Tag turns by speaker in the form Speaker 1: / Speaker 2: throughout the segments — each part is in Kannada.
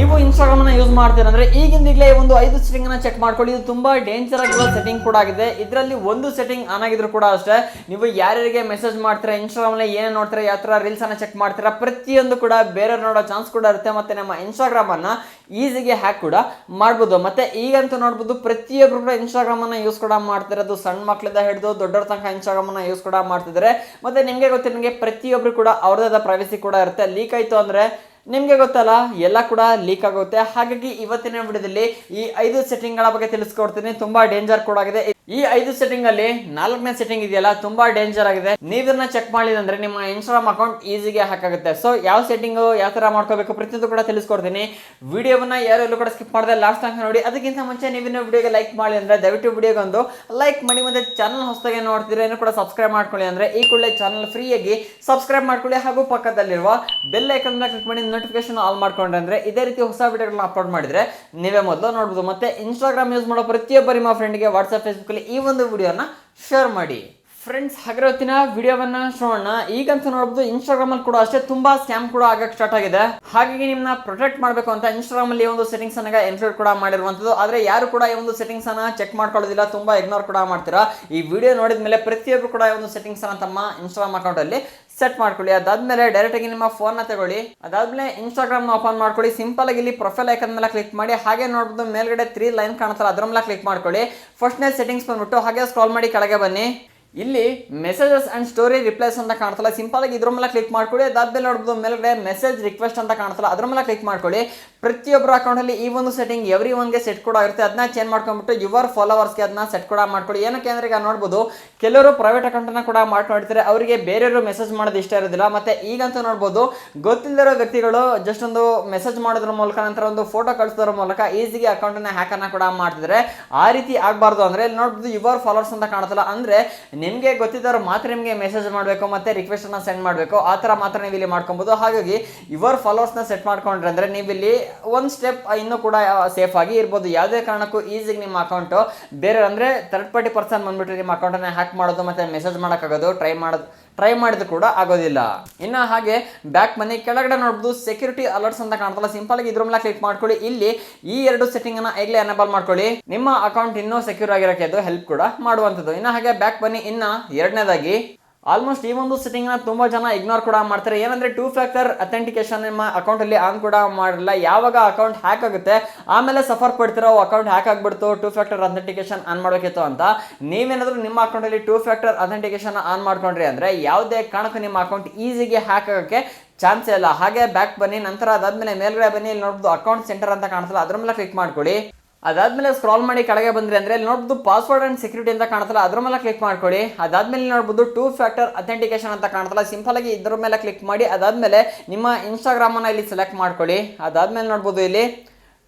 Speaker 1: ನೀವು ಇನ್ಸ್ಟಾಗ್ರಾಮ್ ಅನ್ನ ಯೂಸ್ ಮಾಡ್ತೀರಂದ್ರೆ ಈಗಿಂದೀಗಲೇ ಒಂದು ಐದು ಸೆಟ್ಟಿಂಗ್ ಅನ್ನ ಚೆಕ್ ಮಾಡ್ಕೊಳ್ಳಿ. ಇದು ತುಂಬಾ ಡೇಂಜರ್ ಆಗಿರೋ ಸೆಟ್ಟಿಂಗ್ ಕೂಡ ಆಗಿದೆ. ಇದರಲ್ಲಿ ಒಂದು ಸೆಟ್ಟಿಂಗ್ ಆನ್ ಆಗಿದ್ರು ಕೂಡ ಅಷ್ಟೇ. ನೀವು ಯಾರ್ಯಾರಿಗೆ ಮೆಸೇಜ್ ಮಾಡ್ತೀರಾ ಇನ್ಸ್ಟಾಗ್ರಾಮ್ನಲ್ಲಿ ಏನೇ ನೋಡ್ತೀರಾ, ಯಾವ ರೀಲ್ಸ್ ಅನ್ನ ಚೆಕ್ ಮಾಡ್ತೀರಾ, ಪ್ರತಿಯೊಂದು ಕೂಡ ಬೇರೆ ನೋಡೋ ಚಾನ್ಸ್ ಕೂಡ ಇರುತ್ತೆ. ಮತ್ತೆ ನಮ್ಮ ಇನ್ಸ್ಟಾಗ್ರಾಮ್ ಅನ್ನ ಈಸಿಗೆ ಹ್ಯಾಕ್ ಕೂಡ ಮಾಡ್ಬೋದು. ಮತ್ತೆ ಈಗಂತೂ ನೋಡ್ಬೋದು ಪ್ರತಿಯೊಬ್ಬರು ಕೂಡ ಇನ್ಸ್ಟಾಗ್ರಾಮ್ ಅನ್ನ ಯೂಸ್ ಕೂಡ ಮಾಡ್ತಿರೋದು. ಸಣ್ಣ ಮಕ್ಕಳಿಂದ ಹಿಡಿದು ದೊಡ್ಡವ್ರ ತನಕ ಇನ್ಸ್ಟಾಗ್ರಾಮ್ ಅನ್ನ ಯೂಸ್ ಕೂಡ ಮಾಡ್ತಿದ್ದಾರೆ ಮತ್ತೆ ನಿಮಗೆ ಗೊತ್ತಿರೋ ಪ್ರತಿಯೊಬ್ಬರು ಕೂಡ ಅವ್ರದ್ದಾದ ಪ್ರೈವಸಿ ಕೂಡ ಇರುತ್ತೆ. ಲೀಕ್ ಆಯ್ತು ಅಂದ್ರೆ ನಿಮಗೆ ಗೊತ್ತಲ್ಲ, ಎಲ್ಲ ಕೂಡ ಲೀಕ್ ಆಗುತ್ತೆ. ಹಾಗಾಗಿ ಇವತ್ತಿನ ವಿಡಿಯೋದಲ್ಲಿ ಈ ಐದು ಸೆಟ್ಟಿಂಗ್ಗಳ ಬಗ್ಗೆ ತಿಳಿಸ್ಕೊಡ್ತೀನಿ. ತುಂಬಾ ಡೇಂಜರ್ ಕೂಡ ಆಗಿದೆ. ಈ ಐದು ಸೆಟ್ಟಿಂಗ್ ಅಲ್ಲಿ ನಾಲ್ಕನೇ ಸೆಟ್ಟಿಂಗ್ ಇದೆಯಲ್ಲ, ತುಂಬಾ ಡೇಂಜರ್ ಆಗಿದೆ. ನೀವನ್ನ ಚೆಕ್ ಮಾಡಿದಂದ್ರೆ ನಿಮ್ಮ ಇನ್ಸ್ಟಾಗ್ರಾಮ್ ಅಕೌಂಟ್ ಈಸಿಗೆ ಹಾಕಾಗುತ್ತೆ ಸೊ ಯಾವ ಸೆಟ್ಟಿಂಗ್ ಯಾವ ತರ ಮಾಡ್ಕೋಬೇಕು ಪ್ರತಿಯೊಂದು ಕೂಡ ತಿಳಿಸ್ಕೊಡ್ತೀನಿ. ವಿಡಿಯೋವನ್ನ ಯಾರು ಎಲ್ಲೂ ಕೂಡ ಸ್ಕಿಪ್ ಮಾಡಿದೆ ಲಾಸ್ಟ್ ತನಕ ನೋಡಿ. ಅದಕ್ಕಿಂತ ಮುಂಚೆ ನೀವಿನ ವಿಡಿಯೋಗೆ ಲೈಕ್ ಮಾಡಿ ಅಂದ್ರೆ ದಯವಿಟ್ಟು ವಿಡಿಯೋಗೆ ಒಂದು ಲೈಕ್ ಮಾಡಿ. ಮತ್ತೆ ಚಾನಲ್ ಹೊಸದಾಗಿ ನೋಡ್ತೀರಾ ಏನು ಕೂಡ ಸಬ್ಸ್ಕ್ರೈಬ್ ಮಾಡ್ಕೊಳ್ಳಿ ಅಂದ್ರೆ ಈ ಕೂಡಲೇ ಚಾನಲ್ ಫ್ರೀಯಾಗಿ ಸಬ್ಸ್ಕ್ರೈಬ್ ಮಾಡ್ಕೊಳ್ಳಿ. ಹಾಗೂ ಪಕ್ಕದಲ್ಲಿರುವ ಬೆಲ್ ಐಕನ್ ಕ್ಲಿಕ್ ಮಾಡಿ. ನೋಟಿಫಿಕೇಶನ್ ಆಲ್ ಮಾಡ್ಕೊಂಡ್ರೆ ಅಂದ್ರೆ ಇದೇ ರೀತಿ ಹೊಸ ವಿಡಿಯೋಗಳನ್ನ ಅಪ್ಲೋಡ್ ಮಾಡಿದ್ರೆ ನೀವೇ ಮೊದಲು ನೋಡ್ಬೋದು. ಮತ್ತೆ ಇನ್ಸ್ಟಾಗ್ರಾಮ್ ಯೂಸ್ ಮಾಡೋ ಪ್ರತಿಯೊಬ್ಬ ನಿಮ್ಮ ಫ್ರೆಂಡ್ಗೆ ವಾಟ್ಸಪ್ ಫೇಸ್ಬುಕ್ ಅಲ್ಲಿ ಈ ಒಂದು ವಿಡಿಯೋನ ಶೇರ್ ಮಾಡಿ. ಫ್ರೆಂಡ್ಸ್ ಹಾಗೆ ಇವತ್ತಿನ ವಿಡಿಯೋವನ್ನ ನೋಡೋಣ. ಈಗಂತ ನೋಡಬಹುದು ಇನ್ಸ್ಟಾಗ್ರಾಮ್ ಅಲ್ಲಿ ಕೂಡ ಅಷ್ಟೇ ತುಂಬಾ ಸ್ಕ್ಯಾಮ್ ಕೂಡ ಆಗಕ್ಕೆ ಸ್ಟಾರ್ಟ್ ಆಗಿದೆ. ಹಾಗಾಗಿ ನಿಮ್ಮನ್ನ ಪ್ರೊಟೆಕ್ಟ್ ಮಾಡಬೇಕು ಅಂತ ಇನ್ಸ್ಟಾಗ್ರಾಮ್ ಅಲ್ಲಿ ಒಂದು ಸೆಟ್ಟಿಂಗ್ಸ್ ಅನ್ನ ಇನ್ಕ್ಲೂಡ್ ಕೂಡ ಮಾಡಿರುವಂತದ್ದು. ಆದ್ರೆ ಯಾರು ಕೂಡ ಈ ಒಂದು ಸೆಟ್ಟಿಂಗ್ಸ್ ಅನ್ನ ಚೆಕ್ ಮಾಡ್ಕೊಳ್ಳೋದಿಲ್ಲ, ತುಂಬಾ ಇಗ್ನೋರ್ ಕೂಡ ಮಾಡ್ತೀರಾ? ಈ ವಿಡಿಯೋ ನೋಡಿದ ಮೇಲೆ ಪ್ರತಿಯೊಬ್ಬರು ಕೂಡ ಈ ಒಂದು ಸೆಟ್ಟಿಂಗ್ಸ್ ಅನ್ನ ತಮ್ಮ ಇನ್ಸ್ಟಾಗ್ರಾಮ್ ಅಕೌಂಟ್ ಅಲ್ಲಿ ಸೆಟ್ ಮಾಡ್ಕೊಳ್ಳಿ. ಅದಾದ್ಮೇಲೆ ಡೈರೆಕ್ಟ್ ಆಗಿ ನಿಮ್ಮ ಫೋನ್ನ ತಗೊಳ್ಳಿ. ಅದಾದ್ಮೇಲೆ ಇನ್ಸ್ಟಾಗ್ರಾಮ್ ಓಪನ್ ಮಾಡ್ಕೊಳ್ಳಿ. ಸಿಂಪಲ್ ಆಗಿ ಇಲ್ಲಿ ಪ್ರೊಫೈಲ್ ಐಕನ್ ಮೇಲೆ ಕ್ಲಿಕ್ ಮಾಡಿ. ಹಾಗೆ ನೋಡ್ಬೋದು ಮೇಲ್ಗಡೆ ತ್ರೀ ಲೈನ್ ಕಾಣ್ತಾರೆ ಅದ್ರ ಮೇಲೆ ಕ್ಲಿಕ್ ಮಾಡ್ಕೊಳ್ಳಿ. ಫಸ್ಟ್ನೇ ಸೆಟ್ಟಿಂಗ್ಸ್ ಬಂದ್ಬಿಟ್ಟು ಹಾಗೆ ಸ್ಕ್ರಾಲ್ ಮಾಡಿ ಕೆಳಗೆ ಬನ್ನಿ. ಇಲ್ಲಿ ಮೆಸೇಜಸ್ ಅಂಡ್ ಸ್ಟೋರಿ ರಿಪ್ಲೈಸ್ ಅಂತ ಕಾಣ್ತಲ್ಲ. ಸಿಂಪಲ್ ಆಗಿ ಇದ್ರ ಮೇಲೆ ಕ್ಲಿಕ್ ಮಾಡ್ಕೊಳ್ಳಿ ಅದಾದ್ಮೇಲೆ ನೋಡ್ಬೋದು ಮೇಲ್ಗಡೆ ಮೆಸೇಜ್ ರಿಕ್ವೆಸ್ಟ್ ಅಂತ ಕಾಣ್ತಲ್ಲ. ಅದ್ರ ಮೇಲೆ ಕ್ಲಿಕ್ ಮಾಡ್ಕೊಳ್ಳಿ ಪ್ರತಿಯೊಬ್ಬರ ಅಕೌಂಟಲ್ಲಿ ಈ ಒಂದು ಸೆಟ್ಟಿಂಗ್ ಎವ್ರಿ ಒನ್ಗೆ ಸೆಟ್ ಕೂಡ ಇರುತ್ತೆ. ಅದನ್ನ ಚೇಂಜ್ ಮಾಡ್ಕೊಂಡ್ಬಿಟ್ಟು ಯುವರ್ ಫಾಲೋವರ್ಸ್ಗೆ ಅದನ್ನ ಸೆಟ್ ಕೂಡ ಮಾಡ್ಕೊಳ್ಳಿ ಏನಕ್ಕೆ ಅಂದ್ರೆ ಈಗ ನೋಡ್ಬೋದು, ಕೆಲವರು ಪ್ರೈವೇಟ್ ಅಕೌಂಟನ್ನು ಕೂಡ ಮಾಡ್ಕೊಂಡಿರ್ತಾರೆ ಅವರಿಗೆ ಬೇರೆಯವರು ಮೆಸೇಜ್ ಮಾಡೋದು ಇಷ್ಟ ಇರೋದಿಲ್ಲ. ಮತ್ತೆ ಈಗಂತೂ ನೋಡ್ಬೋದು ಗೊತ್ತಿಲ್ಲದಿರೋ ವ್ಯಕ್ತಿಗಳು ಜಸ್ಟ್ ಒಂದು ಮೆಸೇಜ್ ಮಾಡೋದ್ರ ಮೂಲಕ, ನಂತರ ಒಂದು ಫೋಟೋ ಕಳಿಸೋದ್ರ ಮೂಲಕ ಈಸಿಗೆ ಅಕೌಂಟನ್ನು ಹ್ಯಾಕನ್ನು ಕೂಡ ಮಾಡ್ತಿದ್ರೆ. ಆ ರೀತಿ ಆಗಬಾರ್ದು ಅಂದ್ರೆ, ಇಲ್ಲಿ ನೋಡ್ಬೋದು ಯುವರ್ ಫಾಲೋವರ್ಸ್ ಅಂತ ಕಾಣ್ತಲ್ಲ. ಅಂದ್ರೆ ನಿಮಗೆ ಗೊತ್ತಿದ್ದವ್ರು ಮಾತ್ರ ನಿಮಗೆ ಮೆಸೇಜ್ ಮಾಡಬೇಕು ಮತ್ತು ರಿಕ್ವೆಸ್ಟ್ ಅನ್ನ ಸೆಂಡ್ ಮಾಡಬೇಕು. ಆ ಥರ ಮಾತ್ರ ನೀವು ಇಲ್ಲಿ ಮಾಡ್ಕೊಬೋದು. ಹಾಗಾಗಿ ಯುವರ್ ಫಾಲೋವರ್ಸ್ನ ಸೆಟ್ ಮಾಡ್ಕೊಂಡ್ರೆ ಅಂದರೆ ನೀವಿಲ್ಲಿ ಒಂದು ಸ್ಟೆಪ್ ಇನ್ನೂ ಕೂಡ ಸೇಫ್ ಆಗಿ ಇರ್ಬೋದು. ಯಾವುದೇ ಕಾರಣಕ್ಕೂ ಈಸಿಗೆ ನಿಮ್ಮ ಅಕೌಂಟು ಬೇರೆ ಅಂದರೆ ಥರ್ಡ್ ಪಾರ್ಟಿ ಪರ್ಸನ್ ಬಂದ್ಬಿಟ್ಟು ನಿಮ್ಮ ಅಕೌಂಟನ್ನು ಹ್ಯಾಕ್ ಮಾಡೋದು ಮತ್ತು ಮೆಸೇಜ್ ಮಾಡೋಕ್ಕಾಗೋದು ಟ್ರೈ ಮಾಡೋದು ಟ್ರೈ ಮಾಡಿದ್ರು ಕೂಡ ಆಗೋದಿಲ್ಲ. ಇನ್ನು ಹಾಗೆ ಬ್ಯಾಕ್ ಮನಿ ಕೆಳಗಡೆ ನೋಡ್ಬೋದು ಸೆಕ್ಯೂರಿಟಿ ಅಲರ್ಟ್ಸ್ ಅಂತ ಕಾಣ್ತಲ್ಲ. ಸಿಂಪಲ್ ಆಗಿ ಇದ್ರ ಮೇಲೆ ಕ್ಲಿಕ್ ಮಾಡ್ಕೊಳ್ಳಿ. ಇಲ್ಲಿ ಈ ಎರಡು ಸೆಟ್ಟಿಂಗ್ ಅನ್ನ ಈಗಲೇ ಎನಬಲ್ ಮಾಡ್ಕೊಳ್ಳಿ. ನಿಮ್ಮ ಅಕೌಂಟ್ ಇನ್ನೂ ಸೆಕ್ಯೂರ್ ಆಗಿರೋಕೆ ಅದು ಹೆಲ್ಪ್ ಕೂಡ ಮಾಡುವಂಥದ್ದು. ಇನ್ನು ಹಾಗೆ ಬ್ಯಾಕ್ ಬನ್ನಿ ಇನ್ನ ಎರಡನೇದಾಗಿ ಆಲ್ಮೋಸ್ಟ್ ಈ ಒಂದು ಸೆಟ್ಟಿಂಗ್ ತುಂಬ ಜನ ಇಗ್ನೋರ್ ಕೂಡ ಮಾಡ್ತಾರೆ. ಏನಂದ್ರೆ ಟೂ ಫ್ಯಾಕ್ಟರ್ ಅಥೆಂಟಿಕೇಶನ್ ನಿಮ್ಮ ಅಕೌಂಟ್ ಅಲ್ಲಿ ಆನ್ ಕೂಡ ಮಾಡಿಲ್ಲ. ಯಾವಾಗ ಅಕೌಂಟ್ ಹ್ಯಾಕ್ ಆಗುತ್ತೆ, ಆಮೇಲೆ ಸಫರ್ ಪಡ್ತಿರೋ ಅಕೌಂಟ್ ಹ್ಯಾಕ್ ಆಗ್ಬಿಡ್ತು ಟೂ ಫ್ಯಾಕ್ಟರ್ ಅಥೆಂಟಿಕೇಶನ್ ಆನ್ ಮಾಡಬೇಕಿತ್ತು ಅಂತ. ನೀವೇನಾದರೂ ನಿಮ್ಮ ಅಕೌಂಟ್ ಅಲ್ಲಿ ಟೂ ಫ್ಯಾಕ್ಟರ್ ಅಥೆಂಟಿಕೇಶನ್ ಆನ್ ಮಾಡ್ಕೊಂಡ್ರಿ ಅಂದ್ರೆ ಯಾವುದೇ ಕಾರಣಕ್ಕೂ ನಿಮ್ಮ ಅಕೌಂಟ್ ಈಸಿಗೆ ಹ್ಯಾಕ್ ಆಗೋಕ್ಕೆ ಚಾನ್ಸೇ ಇಲ್ಲ. ಹಾಗೆ ಬ್ಯಾಕ್ ಬನ್ನಿ, ನಂತರ ಅದಾದ್ಮೇಲೆ ಮೇಲ್ಗಡೆ ಬನ್ನಿ ಇಲ್ಲಿ ನೋಡ್ಬೋದು ಅಕೌಂಟ್ ಸೆಂಟರ್ ಅಂತ ಕಾಣಿಸಲ್ಲ ಅದ್ರ ಮೇಲೆ ಕ್ಲಿಕ್ ಮಾಡ್ಕೊಳ್ಳಿ. ಅದಾದ್ಮೇಲೆ ಸ್ಕ್ರಾಲ್ ಮಾಡಿ ಕೆಳಗೆ ಬಂದ್ರೆ ಅಂದ್ರೆ ನೋಡ್ಬೋದು ಪಾಸ್ವರ್ಡ್ ಅಂಡ್ ಸೆಕ್ಯೂರಿಟಿ ಅಂತ ಕಾಣ್ತಲ್ಲ, ಅದ್ರ ಮೇಲೆ ಕ್ಲಿಕ್ ಮಾಡ್ಕೊಳ್ಳಿ ಅದಾದ್ಮೇಲೆ ನೋಡ್ಬೋದು ಟೂ ಫ್ಯಾಕ್ಟರ್ ಅಥೆಂಟಿಕೇಶನ್ ಅಂತ ಕಾಣುತ್ತಲ್ಲ ಸಿಂಪಲ್ ಆಗಿ ಇದ್ರ ಮೇಲೆ ಕ್ಲಿಕ್ ಮಾಡಿ, ಅದಾದ್ಮೇಲೆ ನಿಮ್ಮ ಇನ್ಸ್ಟಾಗ್ರಾಮ್ ಅನ್ನ ಇಲ್ಲಿ ಸೆಲೆಕ್ಟ್ ಮಾಡ್ಕೊಳ್ಳಿ ಅದಾದ್ಮೇಲೆ ನೋಡ್ಬೋದು ಇಲ್ಲಿ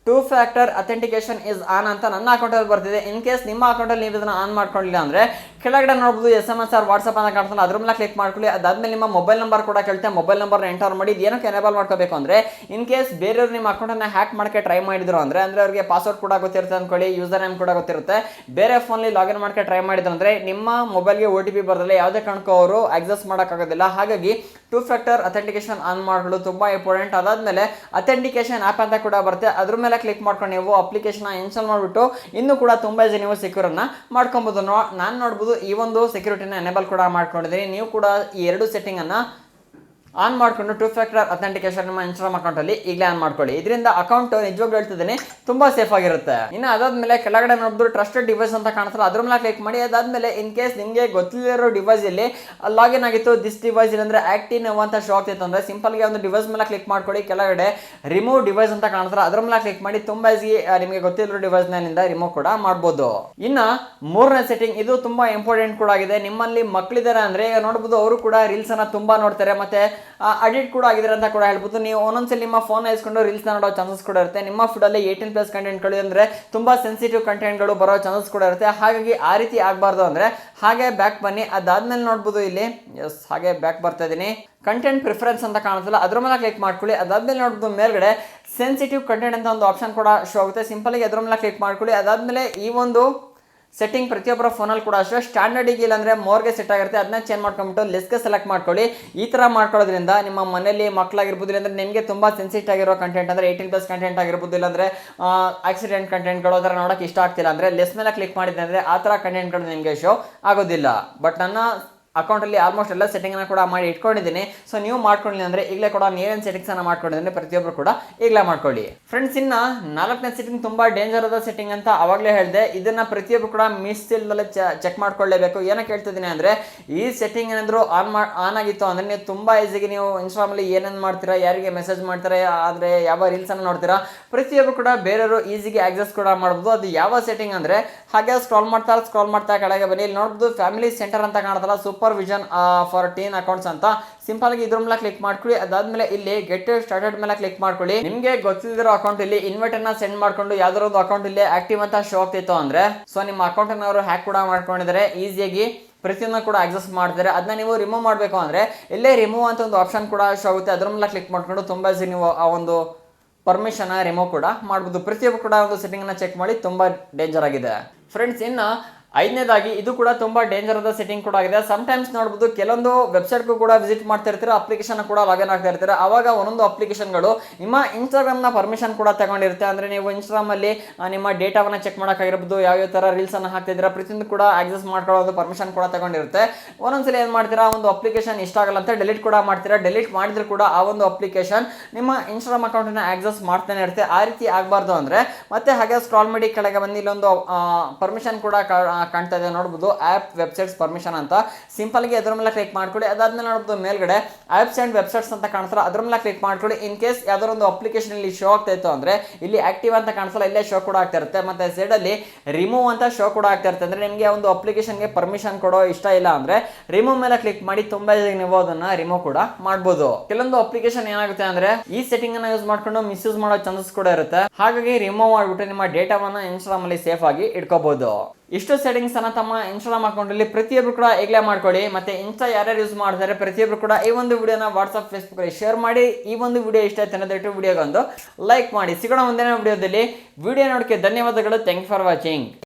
Speaker 1: two factor authentication is on ಅಂತ ನನ್ನ ಅಕೌಂಟಲ್ಲಿ ಬರ್ತಿದೆ. ಇನ್ ಕೇಸ್ ನಿಮ್ಮ ಅಕೌಂಟಲ್ಲಿ ನೀವು ಇದನ್ನ ಆನ್ ಮಾಡ್ಕೊಂಡಿಲ್ಲ ಅಂದ್ರೆ ಕೆಳಗಡೆ ನೋಡ್ಬೋದು S M S or WhatsApp ಅಂತ ಕಾಣ್ತಾನೆ ಅದ್ರ ಮೇಲೆ ಕ್ಲಿಕ್ ಮಾಡ್ಕೊಳ್ಳಿ. ಅದಾದ್ಮೇಲೆ ನಿಮ್ಮ ಮೊಬೈಲ್ ನಂಬರ್ ಕೂಡ ಕೇಳುತ್ತೆ ಮೊಬೈಲ್ ನಂಬರ್ ಎಂಟರ್ ಮಾಡಿ ಏನಕ್ಕೆ ಎನೇಬಲ್ ಮಾಡ್ಕೋಬೇಕು ಅಂದ್ರೆ ಇನ್ ಕೇಸ್ ಬೇರೆಯವ್ರು ನಿಮ್ಮ ಅಕೌಂಟನ್ನು ಹ್ಯಾಕ್ ಮಾಡಕ್ಕೆ ಟ್ರೈ ಮಾಡಿದ್ರು ಅಂದ್ರೆ ಅಂದ್ರೆ ಅವರಿಗೆ ಪಾಸ್ವರ್ಡ್ ಕೂಡ ಗೊತ್ತಿರುತ್ತೆ ಅನ್ಕೊಳ್ಳಿ ಯೂಸರ್ ನೇಮ್ ಕೂಡ ಗೊತ್ತಿರುತ್ತೆ. ಬೇರೆ ಫೋನಲ್ಲಿ ಲಾಗಿನ್ ಮಾಡಕ್ಕೆ ಟ್ರೈ ಮಾಡಿದ್ರು ಅಂದ್ರೆ ನಿಮ್ಮ ಮೊಬೈಲ್ಗೆ ಓ ಟಿ ಪಿ ಬರಲ್ಲ ಯಾವುದೇ ಕಾರಣಕ್ಕೂ ಅವರು ಆಕ್ಸೆಸ್ ಮಾಡೋಕ್ಕಾಗೋದಿಲ್ಲ. ಹಾಗಾಗಿ ಟೂ ಫ್ಯಾಕ್ಟರ್ ಅಥೆಂಟಿಕೇಶನ್ ಆನ್ ಮಾಡಲು ತುಂಬಾ ಇಂಪಾರ್ಟೆಂಟ್ ಅದಾದ್ಮೇಲೆ ಅಥೆಂಟಿಕೇಶನ್ ಆ್ಯಪ್ ಅಂತ ಕೂಡ ಬರುತ್ತೆ. ಅದ್ರ ಮೇಲೆ ಕ್ಲಿಕ್ ಮಾಡ್ಕೊಂಡು ನೀವು ಅಪ್ಲಿಕೇಶನ್ ಇನ್ಸ್ಟಾಲ್ ಮಾಡಿಬಿಟ್ಟು ಇನ್ನೂ ಕೂಡ ತುಂಬ ಈಸಿ ನೀವು ಸೆಕ್ಯೂರ್ ಅನ್ನ ಮಾಡ್ಕೊಬೋದು. ನಾನು ನೋಡ್ಬೋದು ಈ ಒಂದು ಸೆಕ್ಯೂರಿಟಿನ ಎನೇಬಲ್ ಕೂಡ ಮಾಡ್ಕೊಂಡಿದ್ದೀನಿ ನೀವು ಕೂಡ ಈ ಎರಡು ಸೆಟ್ಟಿಂಗನ್ನು ಆನ್ ಮಾಡಿಕೊಂಡು ಟೂ ಫ್ಯಾಕ್ಟರ್ ಅಥೆಂಟಿಕೇಶನ್ ನಿಮ್ಮ ಇನ್ಸ್ಟಾಗ್ರಾಮ್ ಅಕೌಂಟಲ್ಲಿ ಈಗಲೇ ಆನ್ ಮಾಡ್ಕೊಳ್ಳಿ. ಇದರಿಂದ ಅಕೌಂಟ್ ನಿಜವಾಗ್ಲೂ ಹೇಳ್ತಿದ್ದೀನಿ, ತುಂಬ ಸೇಫ್ ಆಗಿರುತ್ತೆ. ಇನ್ನು ಅದಾದ್ಮೇಲೆ ಕೆಳಗಡೆ ನೋಡಿದ್ರು ಟ್ರಸ್ಟೆಡ್ ಡಿವೈಸ್ ಅಂತ ಕಾಣ್ತಾರೆ ಅದ್ರ ಮೇಲೆ ಕ್ಲಿಕ್ ಮಾಡಿ. ಅದಾದ್ಮೇಲೆ ಇನ್ ಕೇಸ್ ನಿಮಗೆ ಗೊತ್ತಿಲ್ಲದಿರೋ ಡಿವೈಸ್ ಇಲ್ಲಿ ಲಾಗಿನ್ ಆಗಿತ್ತು ದಿಸ್ ಡಿವೈಸ್ ಇಲ್ಲಂದ್ರೆ ಆಕ್ಟಿವ್ ಅಂತ ಶೋ ಆಗ್ತಿತ್ತು ಅಂದ್ರೆ ಸಿಂಪಲ್ಗೆ ಒಂದು ಡಿವೈಸ್ ಮೇಲೆ ಕ್ಲಿಕ್ ಮಾಡ್ಕೊಳ್ಳಿ. ಕೆಳಗಡೆ ರಿಮೂವ್ ಡಿವೈಸ್ ಅಂತ ಕಾಣ್ತಾರೆ ಅದ್ರ ಮೇಲೆ ಕ್ಲಿಕ್ ಮಾಡಿ, ತುಂಬಾ ಈಸಿ ನಿಮಗೆ ಗೊತ್ತಿರೋ ಡಿವೈಸ್ನಿಂದ ರಿಮೂವ್ ಕೂಡ ಮಾಡ್ಬೋದು. ಇನ್ನ ಮೂರನೇ ಸೆಟ್ಟಿಂಗ್ ಇದು ತುಂಬಾ ಇಂಪಾರ್ಟೆಂಟ್ ಕೂಡ ಆಗಿದೆ. ನಿಮ್ಮಲ್ಲಿ ಮಕ್ಕಳಿದ್ದಾರೆ ಅಂದ್ರೆ, ಈಗ ನೋಡ್ಬೋದು ಅವರು ಕೂಡ ರೀಲ್ಸ್ ತುಂಬ ತುಂಬಾ ನೋಡ್ತಾರೆ, ಮತ್ತೆ ಅಡಿಟ್ ಕೂಡ ಆಗಿದ್ದಾರೆ ಅಂತ ಕೂಡ ಹೇಳ್ಬೋದು. ನೀವು ಒಂದೊಂದ್ಸಲಿ ನಿಮ್ಮ ಫೋನ್ ಇಸ್ಕೊಂಡು ರೀಲ್ಸ್ ನೋಡೋ ಚಾನ್ಸಸ್ ಕೂಡ ಇರುತ್ತೆ. ನಿಮ್ಮ ಫುಡಲ್ಲಿ ಏಯ್ಟೀನ್ ಪ್ಲಸ್ ಕಂಟೆಂಟ್ಗಳು ಅಂದರೆ ತುಂಬ ಸೆನ್ಸಿಟಿವ್ ಕಂಟೆಂಟ್ಗಳು ಬರೋ ಚಾನ್ಸಸ್ ಕೂಡ ಇರುತ್ತೆ. ಹಾಗಾಗಿ ಆ ರೀತಿ ಆಗಬಾರ್ದು ಅಂದರೆ ಹಾಗೆ ಬ್ಯಾಕ್ ಬನ್ನಿ. ಅದಾದ್ಮೇಲೆ ನೋಡ್ಬೋದು ಇಲ್ಲಿ. ಎಸ್ ಹಾಗೆ ಬ್ಯಾಕ್ ಬರ್ತಾ ಇದ್ದೀನಿ. ಕಂಟೆಂಟ್ ಪ್ರಿಫರೆನ್ಸ್ ಅಂತ ಕಾಣುತ್ತಲ್ಲ, ಅದ್ರ ಮೇಲೆ ಕ್ಲಿಕ್ ಮಾಡ್ಕೊಳ್ಳಿ. ಅದಾದ್ಮೇಲೆ ನೋಡ್ಬೋದು ಮೇಲ್ಗಡೆ ಸೆನ್ಸಿಟಿವ್ ಕಂಟೆಂಟ್ ಅಂತ ಒಂದು ಆಪ್ಷನ್ ಕೂಡ ಶೋ ಆಗುತ್ತೆ. ಸಿಂಪಲ್ ಆಗಿ ಅದ್ರ ಮೇಲೆ ಕ್ಲಿಕ್ ಮಾಡ್ಕೊಳ್ಳಿ. ಅದಾದ್ಮೇಲೆ ಈ ಒಂದು ಸೆಟ್ಟಿಂಗ್ ಪ್ರತಿಯೊಬ್ಬರ ಫೋನಲ್ಲಿ ಕೂಡ ಅಷ್ಟೇ. ಸ್ಟ್ಯಾಂಡರ್ಡಿಗೆ ಅಂದರೆ ಮೋರ್ಗೆ ಸೆಟ್ ಆಗಿರುತ್ತೆ. ಅದನ್ನ ಚೇಂಜ್ ಮಾಡ್ಕೊಂಬಿಟ್ಟು ಲೆಸ್ಗೆ ಸೆಲೆಕ್ಟ್ ಮಾಡ್ಕೊಳ್ಳಿ. ಈ ಥರ ಮಾಡ್ಕೊಳ್ಳೋದ್ರಿಂದ ನಿಮ್ಮ ಮನೆಯಲ್ಲಿ ಮಕ್ಕಳಾಗಿರ್ಬೋದು ಇಲ್ಲಾಂದರೆ ನಿಮಗೆ ತುಂಬ ಸೆನ್ಸಿಟಿವ್ ಆಗಿರೋ ಕಂಟೆಂಟ್ ಅಂದರೆ ಏಯ್ಟೀನ್ ಪ್ಲಸ್ ಕಂಟೆಂಟ್ ಆಗಿರ್ಬೋದು ಇಲ್ಲಾಂದರೆ ಆಕ್ಸಿಡೆಂಟ್ ಕಂಟೆಂಟ್ಗಳು ಅದರ ನೋಡೋಕ್ಕೆ ಇಷ್ಟ ಆಗ್ತಿಲ್ಲ ಅಂದರೆ ಲೆಸ್ ಮೇಲೆ ಕ್ಲಿಕ್ ಮಾಡಿದ್ದೆ ಅಂದರೆ ಆ ಥರ ಕಂಟೆಂಟ್ಗಳು ನಿಮಗೆ ಶೋ ಆಗೋದಿಲ್ಲ. ಬಟ್ ನನ್ನ ಅಕೌಂಟಲ್ಲಿ ಆಲ್ಮೋಸ್ಟ್ ಎಲ್ಲ ಸೆಟ್ಟಿಂಗ್ನ ಕೂಡ ಮಾಡಿ ಇಟ್ಕೊಂಡಿದ್ದೀನಿ. ಸೊ ನೀವು ಮಾಡ್ಕೊಂಡಿಲ್ಲ ಅಂದರೆ ಈಗಲೇ ಕೂಡ ನೀವೇನು ಸೆಟ್ಟಿಂಗ್ಸನ್ನು ಮಾಡ್ಕೊಂಡಿದ್ದೀನಿ ಪ್ರತಿಯೊಬ್ಬರು ಕೂಡ ಈಗಲೇ ಮಾಡ್ಕೊಳ್ಳಿ. ಫ್ರೆಂಡ್ಸ್ ಇನ್ನು ನಾಲ್ಕನೇ ಸೆಟ್ಟಿಂಗ್ ತುಂಬ ಡೇಂಜರ್ ಆದ ಸೆಟ್ಟಿಂಗ್ ಅಂತ ಆವಾಗಲೇ ಹೇಳಿದೆ. ಇದನ್ನು ಪ್ರತಿಯೊಬ್ಬರು ಕೂಡ ಮಿಸ್ ಇಲ್ದಲ್ಲೇ ಚೆಕ್ ಮಾಡ್ಕೊಳ್ಳೇಬೇಕು. ಏನಕ್ಕೆ ಹೇಳ್ತಿದ್ದೀನಿ ಅಂದರೆ ಈ ಸೆಟ್ಟಿಂಗ್ ಏನಾದರೂ ಆನ್ ಮಾ ಆನ್ ಆಗಿತ್ತು ಅಂದರೆ ನೀವು ತುಂಬ ಈಸಿಗೆ ನೀವು ಇನ್ಸ್ಟಾಗ್ರಾಮಲ್ಲಿ ಏನೇನು ಮಾಡ್ತೀರಾ, ಯಾರಿಗೆ ಮೆಸೇಜ್ ಮಾಡ್ತಾರೆ, ಆದರೆ ಯಾವ ರೀಲ್ಸನ್ನು ನೋಡ್ತೀರಾ ಪ್ರತಿಯೊಬ್ಬರು ಕೂಡ ಬೇರೆಯವರು ಈಸಿಗೆ ಆಕ್ಸೆಸ್ ಕೂಡ ಮಾಡ್ಬೋದು. ಅದು ಯಾವ ಸೆಟ್ಟಿಂಗ್ ಅಂದರೆ ಹಾಗೆ ಸ್ಕ್ರಾಲ್ ಮಾಡ್ತಾ ಸ್ಕ್ರಾಲ್ ಮಾಡ್ತಾ ಕೆಳಗೆ ಬನ್ನಿ. ಇಲ್ಲಿ ನೋಡ್ಬೋದು ಫ್ಯಾಮಿಲಿ ಸೆಂಟರ್ ಅಂತ ಕಾಣ್ತಲ್ಲ supervision for teen accounts ಅಂತ. ಸಿಂಪಲ್ ಆಗಿ ಇದ್ರ ಮೇಲೆ ಕ್ಲಿಕ್ ಮಾಡ್ಕೊಳ್ಳಿ. ಅದಾದ್ಮೇಲೆ ಇಲ್ಲಿ ಗೆಟ್ ಸ್ಟಾರ್ಟೆಡ್ ಮೇಲೆ ಕ್ಲಿಕ್ ಮಾಡ್ಕೊಳ್ಳಿ. ನಿಮಗೆ ಗೊತ್ತಿರೋ ಅಕೌಂಟ್ ಇಲ್ಲಿ ಇನ್ವೈಟ್ ಅನ್ನ ಸೆಂಡ್ ಮಾಡ್ಕೊಂಡು ಯಾವ್ದಾರ ಒಂದು ಅಕೌಂಟ್ ಇಲ್ಲಿ ಆಕ್ಟಿವ್ ಅಂತ ಶೋ ಆಗ್ತಿತ್ತು ಅಂದ್ರೆ ಸೊ ನಿಮ್ಮ ಅಕೌಂಟ್ ಅನ್ನ ಅವರು ಹ್ಯಾಕ್ ಕೂಡ ಮಾಡ್ಕೊಂಡಿದ್ದಾರೆ ಈಸಿಯಾಗಿ ಪ್ರತಿಯೊಂದು ಕೂಡ ಆಕ್ಸೆಸ್ ಮಾಡ್ತಾರೆ ಅದನ್ನ ನೀವು ರಿಮೂವ್ ಮಾಡಬೇಕು ಅಂದ್ರೆ, ಇಲ್ಲೇ ರಿಮೂವ್ ಅಂತ ಒಂದು ಆಪ್ಷನ್ ಕೂಡ ಶೋ ಆಗುತ್ತೆ. ಅದ್ರ ಮೇಲೆ ಕ್ಲಿಕ್ ಮಾಡ್ಕೊಂಡು ತುಂಬಾ easy ನೀವು ಆ ಒಂದು ಪರ್ಮಿಷನ್ ರಿಮೂವ್ ಕೂಡ ಮಾಡ್ಬೋದು. ಪ್ರತಿಯೊಬ್ಬರು ಕೂಡ ಒಂದು ಸೆಟ್ಟಿಂಗ್ ಅನ್ನ ಚೆಕ್ ಮಾಡಿ ತುಂಬಾ ಡೇಂಜರ್ ಆಗಿದೆ. ಫ್ರೆಂಡ್ಸ್ ಇನ್ನು ಐದನೇದಾಗಿ, ಇದು ಕೂಡ ತುಂಬಾ ಡೇಂಜರ್ ಆದ ಸೆಟ್ಟಿಂಗ್ ಕೂಡ ಆಗಿದೆ. ಟೈಮ್ಸ್ ನೋಡ್ಬೋದು, ಕೆಲವೊಂದು ವೆಬ್ಸೈಟ್ಗೂ ಕೂಡ ವಿಸಿಟ್ ಮಾಡ್ತಾ ಇರ್ತೀರಾ ಅಪ್ಲಿಕೇಶನ್ ಕೂಡ ಲಾಗಿನ್ ಆಗ್ತಾ ಇರ್ತೀರಾ. ಆವಾಗ ಒಂದೊಂದು ಅಪ್ಲಿಕೇಶನ್ಗಳು ನಿಮ್ಮ ಇನ್ಸ್ಟಾಗ್ರಾಮ್ನ ಪರ್ಮಿಷನ್ ಕೂಡ ತಗೊಂಡಿರುತ್ತೆ. ಅಂದ್ರೆ ನೀವು ಇನ್ಸ್ಟಾಗ್ರಾಮಲ್ಲಿ ನಿಮ್ಮ ಡೇಟಾವನ್ನು ಚೆಕ್ ಮಾಡೋಕ್ಕಾಗಿರ್ಬೋದು, ಯಾವ್ಯಾವ ಥರ ರೀಲ್ಸ್ ಅನ್ನು ಹಾಕ್ತಿದ್ದೀರಾ, ಪ್ರತಿಯೊಂದು ಕೂಡ ಆಕ್ಸೆಸ್ ಮಾಡ್ಕೊಳ್ಳೋದು ಪರ್ಮಿಷನ್ ಕೂಡ ತಗೊಂಡಿರುತ್ತೆ. ಒಂದೊಂದ್ಸಲ ಏನು ಮಾಡ್ತೀರಾ, ಒಂದು ಅಪ್ಲಿಕೇಶನ್ ಇಷ್ಟ ಆಗಲ್ಲ ಅಂತ ಡಿಲೀಟ್ ಕೂಡ ಮಾಡ್ತೀರಾ. ಡಿಲೀಟ್ ಮಾಡಿದ್ರು ಕೂಡ ಆ ಒಂದು ಅಪ್ಲಿಕೇಶನ್ ನಿಮ್ಮ ಇನ್ಸ್ಟಾಗ್ರಾಮ್ ಅಕೌಂಟನ್ನ ಆಕ್ಸೆಸ್ ಮಾಡ್ತಾನೆ ಇರುತ್ತೆ. ಆ ರೀತಿ ಆಗಬಾರ್ದು ಅಂದರೆ, ಮತ್ತೆ ಹಾಗೆ ಸ್ಕ್ರಾಲ್ ಮಾಡಿ ಕೆಳಗೆ ಬಂದು ಇಲ್ಲೊಂದು ಪರ್ಮಿಷನ್ ಕೂಡ ಕಾಣ್ತಾ ಇದೆ ನೋಡ್ಬೋದು. ಆ್ಯಪ್ ವೆಬ್ಸೈಟ್ಸ್ ಪರ್ಮಿಷನ್ ಅಂತ. ಸಿಂಪಲ್ಗೆ ಅದ್ರ ಮೇಲೆ ಕ್ಲಿಕ್ ಮಾಡ್ಕೊಳ್ಳಿ. ಅದಾದ್ಮೇಲೆ ನೋಡ್ಬೋದು ಮೇಲ್ಗಡೆ ಆ್ಯಪ್ಸ್ ಆ್ಯಂಡ್ ವೆಬ್ಸೈಟ್ಸ್ ಅಂತ ಕಾಣಿಸ್ತಾರೆ ಅದ್ರ ಮೇಲೆ ಕ್ಲಿಕ್ ಮಾಡ್ಕೊಳ್ಳಿ. ಇನ್ ಕೇಸ್ ಯಾವುದೋ ಒಂದು ಅಪ್ಲಿಕೇಶನ್ ಇಲ್ಲಿ ಶೋ ಆಗ್ತಾ ಇತ್ತು ಅಂದ್ರೆ, ಇಲ್ಲಿ ಆಕ್ಟಿವ್ ಅಂತ ಕಾಣಿಸಲ್ಲ, ಇಲ್ಲೇ ಶೋ ಕೂಡ ಆಗ್ತಾ ಇರುತ್ತೆ. ಮತ್ತೆ ಸೈಡಲ್ಲಿ ರಿಮೂವ್ ಅಂತ ಶೋ ಕೂಡ ಆಗ್ತಾ ಇರುತ್ತೆ. ಅಂದ್ರೆ ನಿಮಗೆ ಒಂದು ಅಪ್ಲಿಕೇಶನ್ಗೆ ಪರ್ಮಿಷನ್ ಕೊಡೋ ಇಷ್ಟ ಇಲ್ಲ ಅಂದ್ರೆ ರಿಮೂವ್ ಮೇಲೆ ಕ್ಲಿಕ್ ಮಾಡಿ ತುಂಬಾ ನೀವು ಅದನ್ನು ರಿಮೂವ್ ಕೂಡ ಮಾಡ್ಬೋದು. ಕೆಲವೊಂದು ಅಪ್ಲಿಕೇಶನ್ ಏನಾಗುತ್ತೆ ಅಂದ್ರೆ, ಈ ಸೆಟ್ಟಿಂಗ್ ಅನ್ನ ಯೂಸ್ ಮಾಡ್ಕೊಂಡು ಮಿಸ್ಯೂಸ್ ಮಾಡೋ ಚಾನ್ಸಸ್ ಕೂಡ ಇರುತ್ತೆ. ಹಾಗಾಗಿ ರಿಮೂವ್ ಮಾಡಿಬಿಟ್ಟು ನಿಮ್ಮ ಡೇಟಾವನ್ನು ಇನ್ಸ್ಟಾಗ್ರಾಮ್ ಅಲ್ಲಿ ಸೇಫ್ ಆಗಿ ಇಟ್ಕೋಬಹುದು ಇಷ್ಟು ಸೆಟ್ಟಿಂಗ್ಸ್ ಅನ್ನ ತಮ್ಮ ಇನ್ಸ್ಟಾಗ್ರಾಮ್ ಅಕೌಂಟಲ್ಲಿ ಪ್ರತಿಯೊಬ್ಬರು ಕೂಡ ಈಗಲೇ ಮಾಡ್ಕೊಳ್ಳಿ ಮತ್ತೆ ಇನ್ಸ್ಟಾ ಯಾರ್ಯಾರು ಯೂಸ್ ಮಾಡ್ತಾರೆ ಪ್ರತಿಯೊಬ್ಬರು ಕೂಡ ಈ ಒಂದು ವಿಡಿಯೋನ ವಾಟ್ಸ್ಆಪ್ ಫೇಸ್ಬುಕ್ ಅಲ್ಲಿ ಶೇರ್ ಮಾಡಿ. ಈ ಒಂದು ವಿಡಿಯೋ ಇಷ್ಟ ಆಯ್ತು ದಯವಿಟ್ಟು ವಿಡಿಯೋಗೊಂದು ಲೈಕ್ ಮಾಡಿ. ಸಿಗೋಣ ಮುಂದಿನ ವಿಡಿಯೋದಲ್ಲಿ ವಿಡಿಯೋ ನೋಡಕ್ಕೆ ಧನ್ಯವಾದಗಳು. Thank for watching